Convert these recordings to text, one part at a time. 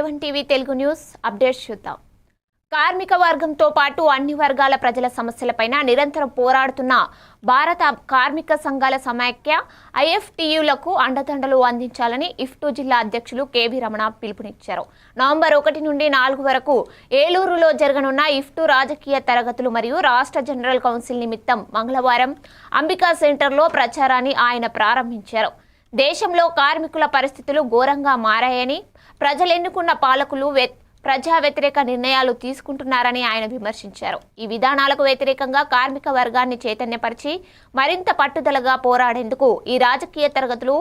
A one TV Telugu news updates చూద్దాం. కార్మిక వర్గంతో పాటు అన్ని వర్గాల ప్రజల సమస్యలపైన నిరంతరం పోరాడుతున్న భారత కార్మిక సంఘాల సమాఖ్య ఐఎఫ్టియులకు అండదండలు అందించాలని ఇఫ్టు జిల్లా అధ్యక్షులు కెవి రమణ పిలుపునిచ్చారు. నవంబర్ ఒకటి నుండి నాలుగు వరకు ఏలూరులో జరగనున్న ఇఫ్టు రాజకీయ తరగతులు మరియు రాష్ట్ర జనరల్ కౌన్సిల్ నిమిత్తం మంగళవారం అంబికా సెంటర్లో ప్రచారాన్ని ఆయన ప్రారంభించారు. దేశంలో కార్మికుల పరిస్థితులు ఘోరంగా మారాయని ప్రజలు ఎన్నుకున్న పాలకులు ప్రజా వ్యతిరేక నిర్ణయాలు తీసుకుంటున్నారని ఆయన విమర్శించారు. ఈ విధానాలకు వ్యతిరేకంగా కార్మిక వర్గాన్ని చైతన్యపరిచి మరింత పట్టుదలగా పోరాడేందుకు ఈ రాజకీయ తరగతులు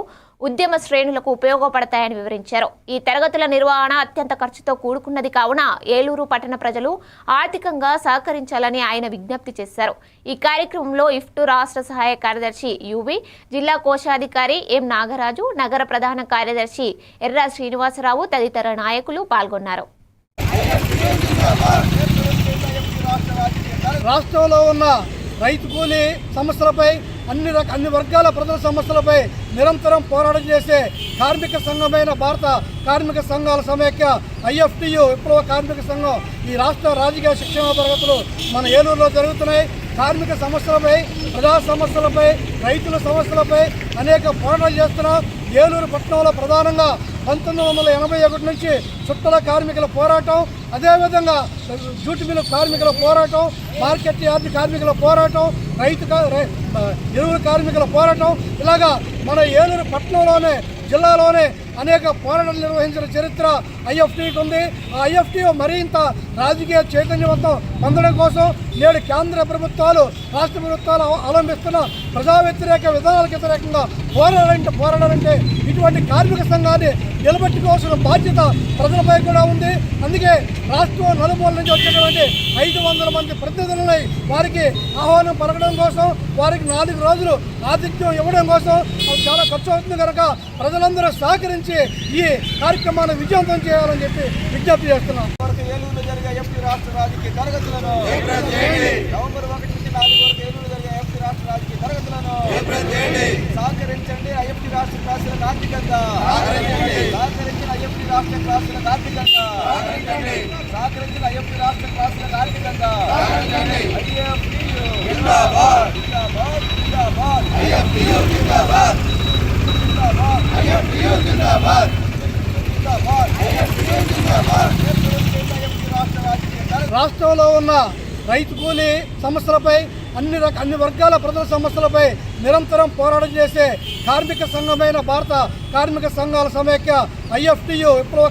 ఉద్యమ శ్రేణులకు ఉపయోగపడతాయని వివరించారు. ఈ తరగతుల నిర్వహణ అత్యంత ఖర్చుతో కూడుకున్నది కావున ఏలూరు పట్టణ ప్రజలు ఆర్థికంగా సహకరించాలని ఆయన విజ్ఞప్తి చేశారు. ఈ కార్యక్రమంలో ఇఫ్టు రాష్ట్ర సహాయ కార్యదర్శి యువి జిల్లా కోశాధికారి ఎం నాగరాజు నగర ప్రధాన కార్యదర్శి ఎర్ర శ్రీనివాసరావు తదితర నాయకులు పాల్గొన్నారు. రాష్ట్రంలో ఉన్న రైతు కూలీ సమస్యలపై అన్ని రక అన్ని వర్గాల ప్రజల సమస్యలపై నిరంతరం పోరాటం చేసే కార్మిక సంఘమైన భారత కార్మిక సంఘాల సమైక్య ఐఎఫ్టియు విప్లవ కార్మిక సంఘం ఈ రాష్ట్ర రాజకీయ శిక్షణ తరగతులు మన ఏలూరులో జరుగుతున్నాయి. కార్మిక సమస్యలపై ప్రజా సమస్యలపై రైతుల సమస్యలపై అనేక పోరాటాలు చేస్తున్నాం ఏలూరు పట్టణంలో ప్రధానంగా పంతొమ్మిది వందల ఎనభై ఒకటి నుంచి చుట్టల కార్మికుల పోరాటం అదేవిధంగా జూటి మిల్లు కార్మికుల పోరాటం మార్కెట్ యార్డు కార్మికుల పోరాటం రైతు రై- ఎరువుల కార్మికుల పోరాటం ఇలాగా మన ఏలూరు పట్టణంలోనే జిల్లాలోనే అనేక పోరాటాలు నిర్వహించిన చరిత్ర ఐఎఫ్టీకి ఉంది ఆ ఐఎఫ్టీ మరింత రాజకీయ చైతన్యవంతం పొందడం కోసం నేడు కేంద్ర ప్రభుత్వాలు రాష్ట్ర ప్రభుత్వాలు అవలంబిస్తున్న ప్రజా వ్యతిరేక విధానాలకు వ్యతిరేకంగా పోరాడాలంటే పోరాడాలంటే ఇటువంటి కార్మిక సంఘాన్ని నిలబెట్టుకోవాల్సిన బాధ్యత ప్రజలపై కూడా ఉంది. అందుకే రాష్ట్రం నలుమూల నుంచి వచ్చినటువంటి ఐదు వందల మంది ప్రతినిధులని వారికి ఆహ్వానం పలకడం కోసం వారికి నాలుగు రోజులు ఆతిథ్యం ఇవ్వడం కోసం చాలా ఖర్చు అవుతుంది కనుక ప్రజలందరూ సహకరించి ఈ కార్యక్రమాన్ని విజయవంతం చేయాలని చెప్పి విజ్ఞప్తి చేస్తున్నాం. ఏలూరులో జరిగే ఎంపీ రాష్ట్ర రాజకీయ తరగతులను నవంబర్ ఒకటి నుంచి నాలుగు వరకు ఏలూరు జరిగే ఎంపీ రాష్ట్ర రాజకీయ తరగతులను సహకరించండి. ఐఎఫ్టీ రాష్ట్ర ఆర్థికంగా సహకరించిన ఐఎఫ్టీ రాష్ట్ర క్లాసులకు ఆర్థికంగా సహకరించిన ఐఎఫ్టీ రాష్ట్ర క్లాసులకు ఆర్థికంగా. రాష్ట్రంలో ఉన్న రైతు కూలీ సమస్యలపై అన్ని రక అన్ని వర్గాల ప్రజల సమస్యలపై నిరంతరం పోరాటం చేసే కార్మిక సంఘమైన భారత కార్మిక సంఘాల సమైక్య ఐఎఫ్టియు విప్లవ